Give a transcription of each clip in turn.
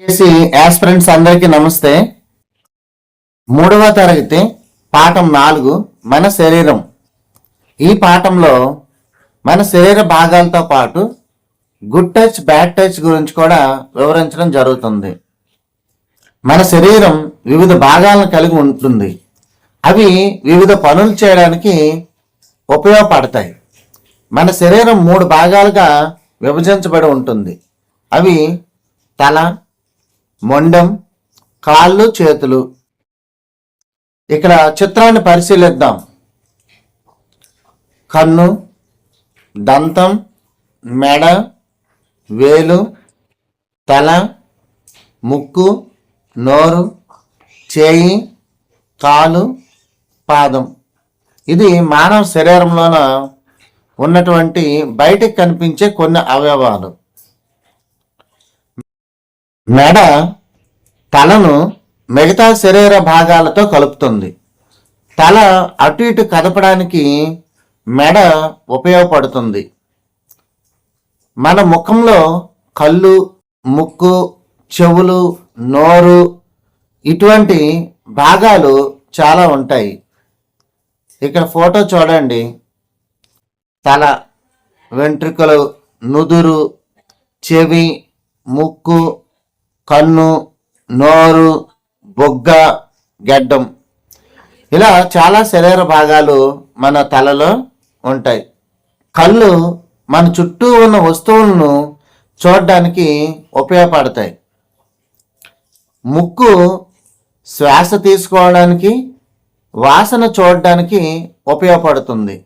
చేసి యాస్పిరెంట్స్ అందరికీ నమస్తే. మూడవ తరగతి పాఠం నాలుగు మన శరీరం. ఈ పాఠంలో మన శరీర భాగాలతో పాటు గుడ్ టచ్ బ్యాడ్ టచ్ గురించి కూడా వివరించడం జరుగుతుంది. మన శరీరం వివిధ భాగాలను కలిగి ఉంటుంది. అవి వివిధ పనులు చేయడానికి ఉపయోగపడతాయి. మన శరీరం మూడు భాగాలుగా విభజించబడి ఉంటుంది. అవి తల మొండం కాళ్ళు చేతులు. ఇక్కడ చిత్రాన్ని పరిశీలిద్దాం. కన్ను దంతం మెడ వేలు తల ముక్కు నోరు చేయి కాలు పాదం. ఇది మానవ శరీరంలోన ఉన్నటువంటి బయటికి కనిపించే కొన్ని అవయవాలు. మెడ తలను మిగతా శరీర భాగాలతో కలుపుతుంది. తల అటు ఇటు కదపడానికి మెడ ఉపయోగపడుతుంది. మన ముఖంలో కళ్ళు ముక్కు చెవులు నోరు ఇటువంటి భాగాలు చాలా ఉంటాయి. ఇక్కడ ఫోటో చూడండి. తల వెంట్రుకలు నుదురు చెవి ముక్కు కన్ను నోరు బొగ్గ గడ్డం. ఇలా చాలా శరీర భాగాలు మన తలలో ఉంటాయి. కళ్ళు మన చుట్టూ ఉన్న వస్తువులను చూడడానికి ఉపయోగపడతాయి. ముక్కు శ్వాస తీసుకోవడానికి వాసన చూడడానికి ఉపయోగపడుతుంది.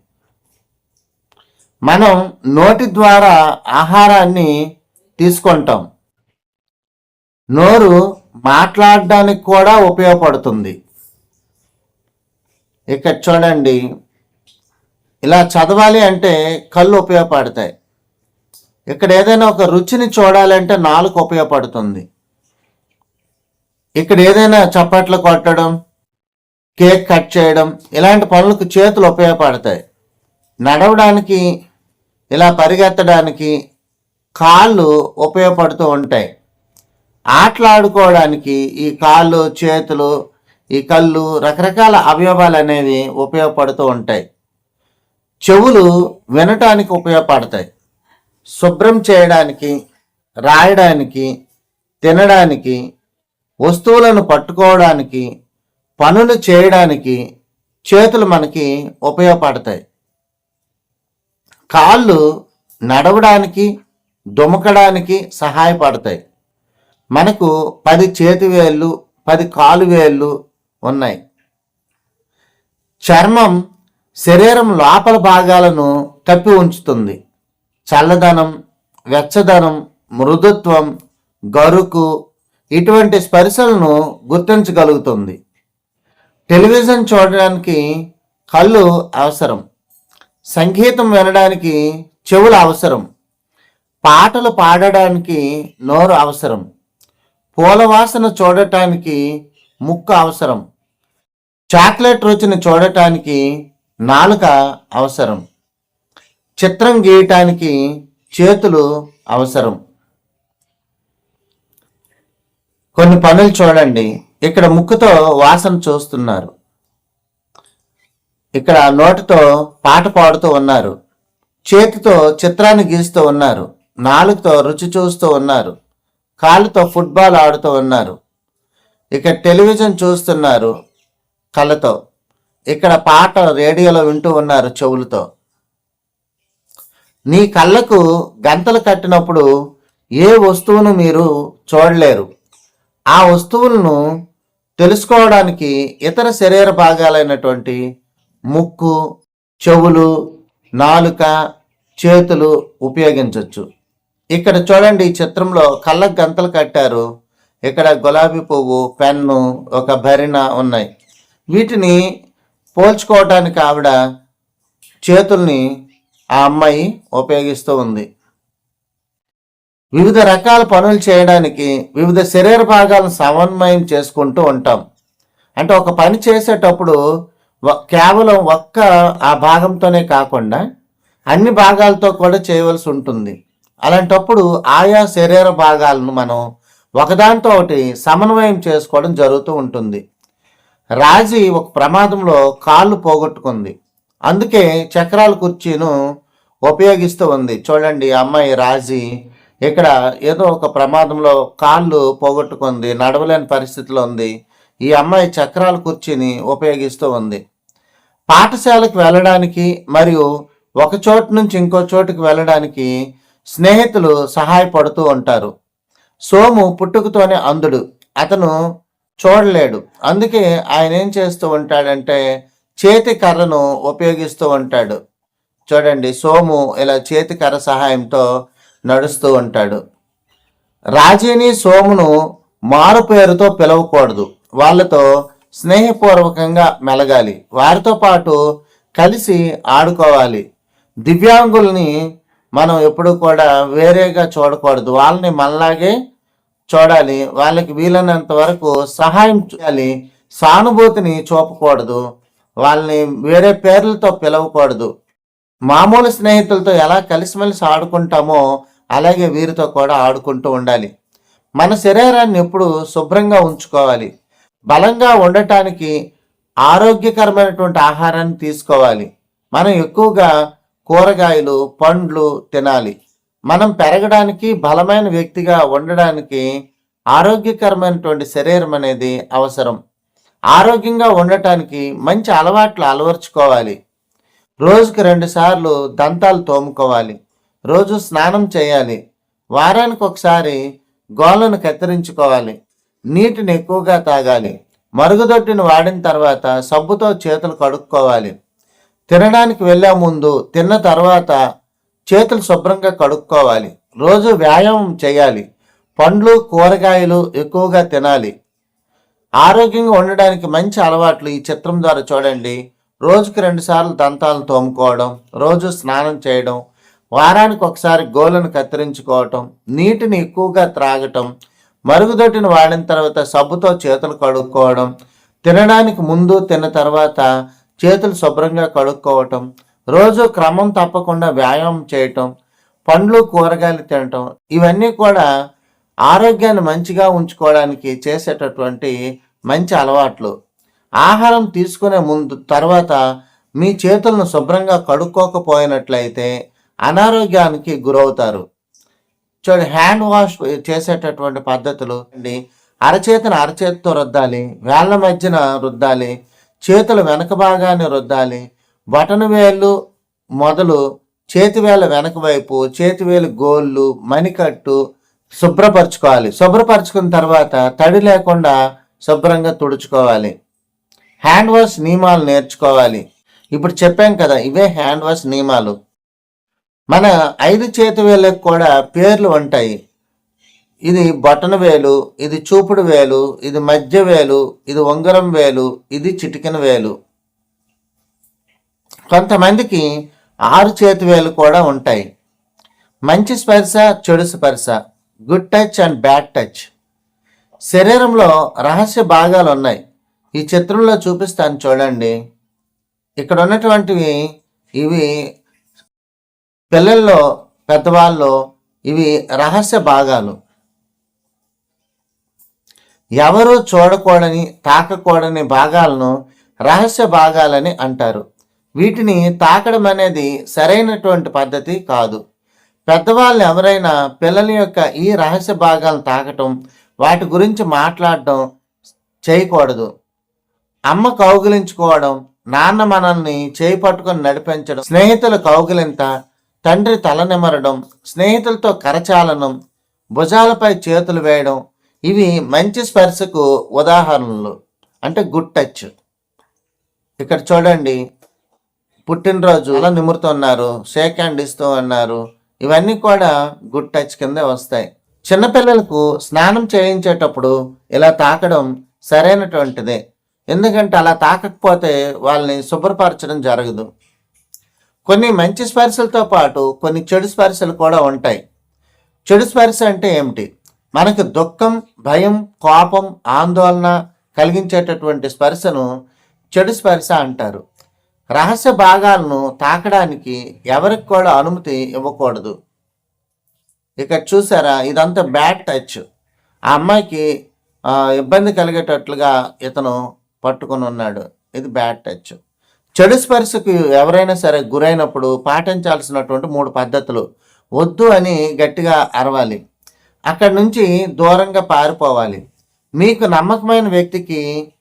మనం నోటి ద్వారా ఆహారాన్ని తీసుకుంటాం. నోరు మాట్లాడడానికి కూడా ఉపయోగపడుతుంది. ఇక్కడ చూడండి ఇలా చదవాలి అంటే కళ్ళు ఉపయోగపడతాయి. ఇక్కడ ఏదైనా ఒక రుచిని చూడాలంటే నాలుగు ఉపయోగపడుతుంది. ఇక్కడ ఏదైనా చప్పట్లు కొట్టడం కేక్ కట్ చేయడం ఇలాంటి పనులకు చేతులు ఉపయోగపడతాయి. నడవడానికి ఇలా పరిగెత్తడానికి కాళ్ళు ఉపయోగపడుతూ ఉంటాయి. ఆటలాడుకోవడానికి ఈ కాళ్ళు చేతులు ఈ కళ్ళు రకరకాల అవయవాలు అనేవి ఉపయోగపడుతూ ఉంటాయి. చెవులు వినటానికి ఉపయోగపడతాయి. శుభ్రం చేయడానికి రాయడానికి తినడానికి వస్తువులను పట్టుకోవడానికి పనులు చేయడానికి చేతులు మనకి ఉపయోగపడతాయి. కాళ్ళు నడవడానికి దుమకడానికి సహాయపడతాయి. మనకు పది చేతి వేళ్ళు పది కాలు వేళ్ళు ఉన్నాయి. చర్మం శరీరం లోపల భాగాలను కప్పి ఉంచుతుంది. చల్లదనం వెచ్చదనం మృదుత్వం గరుకు ఇటువంటి స్పర్శలను గుర్తించగలుగుతుంది. టెలివిజన్ చూడడానికి కళ్ళు అవసరం. సంగీతం వినడానికి చెవులు అవసరం. పాటలు పాడడానికి నోరు అవసరం. పూల వాసన చూడటానికి ముక్కు అవసరం. చాక్లెట్ రుచిని చూడటానికి నాలుక అవసరం. చిత్రం గీయటానికి చేతులు అవసరం. కొన్ని పనులు చూడండి. ఇక్కడ ముక్కుతో వాసన చూస్తున్నారు. ఇక్కడ నోటితో పాట పాడుతూ ఉన్నారు. చేతితో చిత్రాన్ని గీస్తూ ఉన్నారు. నాలుగుతో రుచి చూస్తూ ఉన్నారు. కాళ్ళతో ఫుట్బాల్ ఆడుతూ ఉన్నారు. ఇక్కడ టెలివిజన్ చూస్తున్నారు కళ్ళతో. ఇక్కడ పాట రేడియోలో వింటూ ఉన్నారు చెవులతో. నీ కళ్ళకు గంతలు కట్టినప్పుడు ఏ వస్తువును మీరు చూడలేరు. ఆ వస్తువులను తెలుసుకోవడానికి ఇతర శరీర భాగాలైనటువంటి ముక్కు చెవులు నాలుక చేతులు ఉపయోగించవచ్చు ఇక్కడ చూడండి ఈ చిత్రంలో కళ్ళకు గంతలు కట్టారు. ఇక్కడ గులాబీ పువ్వు పెన్ను ఒక భరిణ ఉన్నాయి. వీటిని పోల్చుకోవటానికి ఆవిడ చేతుల్ని ఆ అమ్మాయి ఉపయోగిస్తూ ఉంది. వివిధ రకాల పనులు చేయడానికి వివిధ శరీర భాగాలను సమన్వయం చేసుకుంటూ ఉంటాం. అంటే ఒక పని చేసేటప్పుడు కేవలం ఒక్క ఆ భాగంతోనే కాకుండా అన్ని భాగాలతో కూడా చేయవలసి ఉంటుంది. అలాంటప్పుడు ఆయా శరీర భాగాలను మనం ఒకదాంతో ఒకటి సమన్వయం చేసుకోవడం జరుగుతూ ఉంటుంది. రాజీ ఒక ప్రమాదంలో కాళ్ళు పోగొట్టుకుంది. అందుకే చక్రాల కుర్చీను ఉపయోగిస్తూ ఉంది. చూడండి ఈ అమ్మాయి రాజీ ఇక్కడ ఏదో ఒక ప్రమాదంలో కాళ్ళు పోగొట్టుకుంది నడవలేని పరిస్థితిలో ఉంది. ఈ అమ్మాయి చక్రాల కుర్చీని ఉపయోగిస్తూ ఉంది. పాఠశాలకు వెళ్ళడానికి మరియు ఒక చోటు నుంచి ఇంకో చోటుకి వెళ్ళడానికి స్నేహితులు సహాయపడుతూ ఉంటారు. సోము పుట్టుకతోనే అంధుడు. అతను చూడలేడు. అందుకే ఆయన ఏం చేస్తూ ఉంటాడంటే చేతి కర్రను ఉపయోగిస్తూ ఉంటాడు. చూడండి సోము ఇలా చేతి కర్ర సహాయంతో నడుస్తూ ఉంటాడు. రాజీని సోమును మారు పేరుతో పిలవకూడదు. వాళ్ళతో స్నేహపూర్వకంగా మెలగాలి. వారితో పాటు కలిసి ఆడుకోవాలి. దివ్యాంగుల్ని మనం ఎప్పుడు కూడా వేరేగా చూడకూడదు. వాళ్ళని మనలాగే చూడాలి. వాళ్ళకి వీలైనంత వరకు సహాయం చేయాలి. సానుభూతిని చూపకూడదు. వాళ్ళని వేరే పేర్లతో పిలవకూడదు. మామూలు స్నేహితులతో ఎలా కలిసిమెలిసి ఆడుకుంటామో అలాగే వీరితో కూడా ఆడుకుంటూ ఉండాలి. మన శరీరాన్ని ఎప్పుడు శుభ్రంగా ఉంచుకోవాలి. బలంగా ఉండటానికి ఆరోగ్యకరమైనటువంటి ఆహారాన్ని తీసుకోవాలి. మనం ఎక్కువగా కూరగాయలు పండ్లు తినాలి. మనం పెరగడానికి బలమైన వ్యక్తిగా ఉండడానికి ఆరోగ్యకరమైనటువంటి శరీరం అనేది అవసరం. ఆరోగ్యంగా ఉండటానికి మంచి అలవాట్లు అలవర్చుకోవాలి. రోజుకి రెండుసార్లు దంతాలు తోముకోవాలి. రోజు స్నానం చేయాలి. వారానికి ఒకసారి గోళ్ళను కత్తిరించుకోవాలి. నీటిని ఎక్కువగా తాగాలి. మరుగుదొడ్డిని వాడిన తర్వాత సబ్బుతో చేతులు కడుక్కోవాలి. తినడానికి వెళ్ళే ముందు తిన్న తర్వాత చేతులు శుభ్రంగా కడుక్కోవాలి. రోజు వ్యాయామం చేయాలి. పండ్లు కూరగాయలు ఎక్కువగా తినాలి. ఆరోగ్యంగా ఉండడానికి మంచి అలవాట్లు ఈ చిత్రం ద్వారా చూడండి. రోజుకి రెండుసార్లు దంతాలను తోముకోవడం రోజు స్నానం చేయడం వారానికి ఒకసారి గోలను కత్తిరించుకోవటం నీటిని ఎక్కువగా త్రాగటం మరుగుదొడ్డిని వాడిన తర్వాత సబ్బుతో చేతులు కడుక్కోవడం తినడానికి ముందు తిన్న తర్వాత చేతులు శుభ్రంగా కడుక్కోవటం రోజు క్రమం తప్పకుండా వ్యాయామం చేయటం పండ్లు కూరగాయలు తినటం ఇవన్నీ కూడా ఆరోగ్యాన్ని మంచిగా ఉంచుకోవడానికి చేసేటటువంటి మంచి అలవాట్లు. ఆహారం తీసుకునే ముందు తర్వాత మీ చేతులను శుభ్రంగా కడుక్కోకపోయినట్లయితే అనారోగ్యానికి గురవుతారు. చూడండి హ్యాండ్ వాష్ చేసేటటువంటి పద్ధతులు అండి. అరచేతిని అరచేతితో రుద్దాలి వేళ్ళ మధ్యన రుద్దాలి చేతులు వెనక భాగాన్ని రుద్దాలి. బటన్ వేళ్ళు మొదలు చేతి వెనక వైపు చేతి వేలు గోళ్ళు మణికట్టు శుభ్రపరచుకోవాలి. శుభ్రపరచుకున్న తర్వాత తడి లేకుండా శుభ్రంగా తుడుచుకోవాలి. హ్యాండ్ వాష్ నియమాలు నేర్చుకోవాలి. ఇప్పుడు చెప్పాం కదా ఇవే హ్యాండ్ వాష్ నియమాలు. మన ఐదు చేతి వేళ్ళకి కూడా పేర్లు ఉంటాయి. ఇది బటన్ వేలు ఇది చూపుడు వేలు ఇది మధ్య వేలు ఇది ఉంగరం వేలు ఇది చిటికెన వేలు. కొంతమందికి ఆరు చేతి వేలు కూడా ఉంటాయి. మంచి స్పర్శ చెడు స్పర్శ good touch and bad touch. శరీరంలో రహస్య భాగాలు ఉన్నాయి. ఈ చిత్రంలో చూపిస్తాను చూడండి. ఇక్కడ ఉన్నటువంటివి ఇవి పిల్లల్లో పెద్దవాళ్ళు ఇవి రహస్య భాగాలు. ఎవరూ చూడకూడని తాకకూడని భాగాలను రహస్య భాగాలని అంటారు. వీటిని తాకడం అనేది సరైనటువంటి పద్ధతి కాదు. పెద్దవాళ్ళు ఎవరైనా పిల్లల యొక్క ఈ రహస్య భాగాలను తాకటం వాటి గురించి మాట్లాడటం చేయకూడదు. అమ్మ కౌగిలించుకోవడం నాన్న మనల్ని చేయి పట్టుకొని నడిపించడం స్నేహితుల కౌగిలింత తండ్రి తలనిమరడం స్నేహితులతో కరచాలనం భుజాలపై చేతులు వేయడం ఇవి మంచి స్పర్శకు ఉదాహరణలు. అంటే గుడ్ టచ్. ఇక్కడ చూడండి పుట్టినరోజు అలా నిమురుతున్నారు షేక్ హ్యాండ్ ఇస్తూ ఉన్నారు. ఇవన్నీ కూడా గుడ్ టచ్ కింద వస్తాయి. చిన్నపిల్లలకు స్నానం చేయించేటప్పుడు ఇలా తాకడం సరైనటువంటిదే. ఎందుకంటే అలా తాకకపోతే వాళ్ళని శుభ్రపరచడం జరగదు. కొన్ని మంచి స్పర్శలతో పాటు కొన్ని చెడు స్పర్శలు కూడా ఉంటాయి. చెడు స్పర్శ అంటే ఏమిటి? మనకు దుఃఖం భయం కోపం ఆందోళన కలిగించేటటువంటి స్పర్శను చెడు స్పర్శ అంటారు. రహస్య భాగాలను తాకడానికి ఎవరికి కూడా అనుమతి ఇవ్వకూడదు. ఇక చూసారా ఇదంతా బ్యాడ్ టచ్. ఆ అమ్మాయికి ఇబ్బంది కలిగేటట్లుగా ఇతను పట్టుకొని ఉన్నాడు. ఇది బ్యాడ్ టచ్. చెడు స్పర్శకు ఎవరైనా సరే గురైనప్పుడు పాటించాల్సినటువంటి మూడు పద్ధతులు. వద్దు అని గట్టిగా అరవాలి. అక్కడి నుంచి దూరంగా పారిపోవాలి. మీకు నమ్మకమైన వ్యక్తికి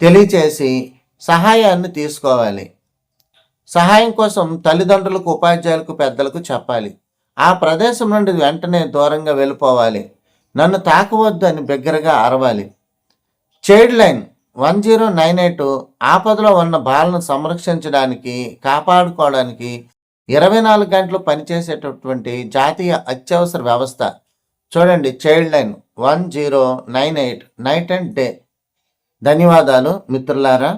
తెలియచేసి సహాయాన్ని తీసుకోవాలి. సహాయం కోసం తల్లిదండ్రులకు ఉపాధ్యాయులకు పెద్దలకు చెప్పాలి. ఆ ప్రదేశం నుండి వెంటనే దూరంగా వెళ్ళిపోవాలి. నన్ను తాకవద్దు అని బిగ్గరగా అరవాలి. Childline one zero nine eight ఆపదలో ఉన్న బాలను సంరక్షించడానికి కాపాడుకోవడానికి ఇరవై నాలుగు గంటలు పనిచేసేటటువంటి జాతీయ అత్యవసర వ్యవస్థ చూడండి childline one zero nine eight night and day ధన్యవాదాలు మిత్రులారా.